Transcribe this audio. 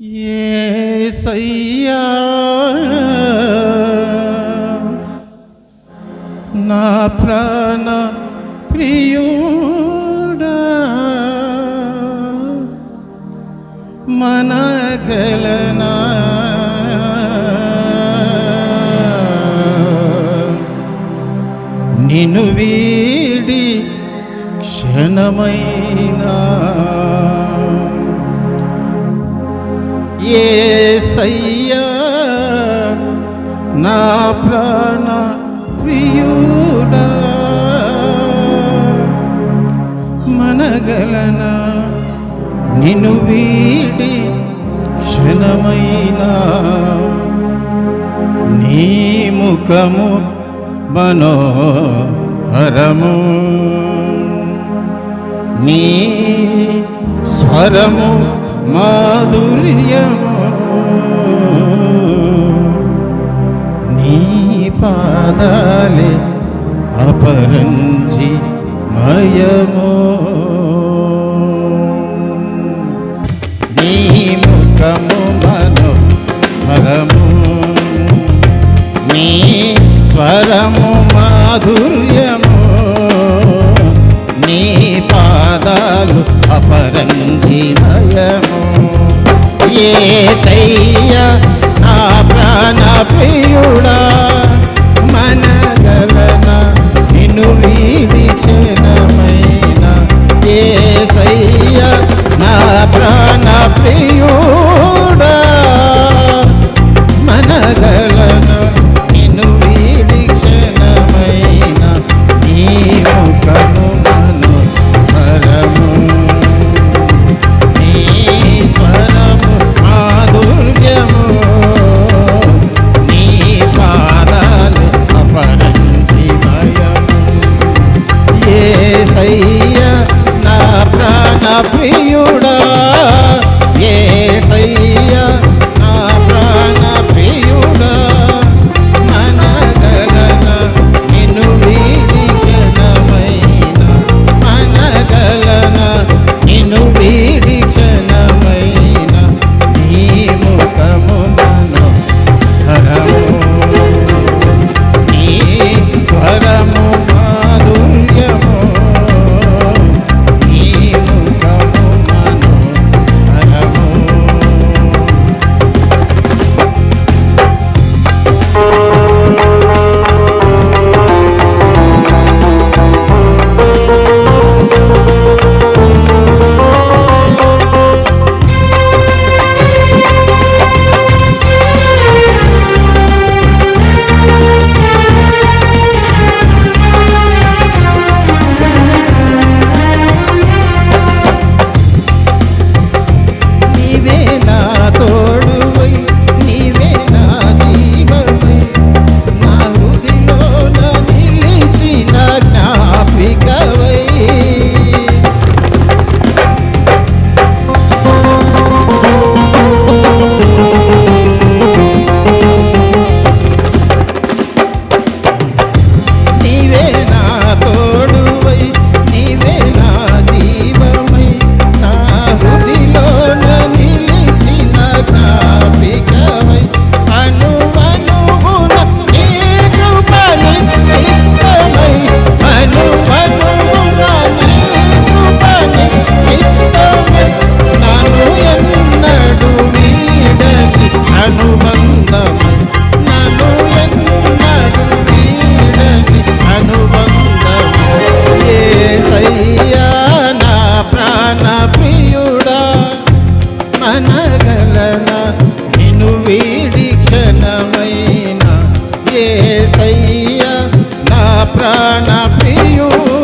ఏసయ్యా నా ప్రాణ ప్రియుడా మనగలనా? నిన్ను వీడి క్షణమైనా ఏసయ్యా నా ప్రాణ ప్రియుడా. మనగలనా నిన్ను వీడి క్షణమైనా. నీ ముఖము మనోహరము. నీ స్వరము మాధుర్యము నీ పాదాలే అపరంజి మయము. నీ ముఖము మను మరము నీ స్వరము మాధుర్యము. ఏ నా ప్రాణ ప్రియుడా? మనగలన నిన్ను వీడి క్షణమైన ఏ నా ప్రాణ ప్రియుడా? మనగలన యేసయ్యా నా ప్రాణ ప్రియుడా.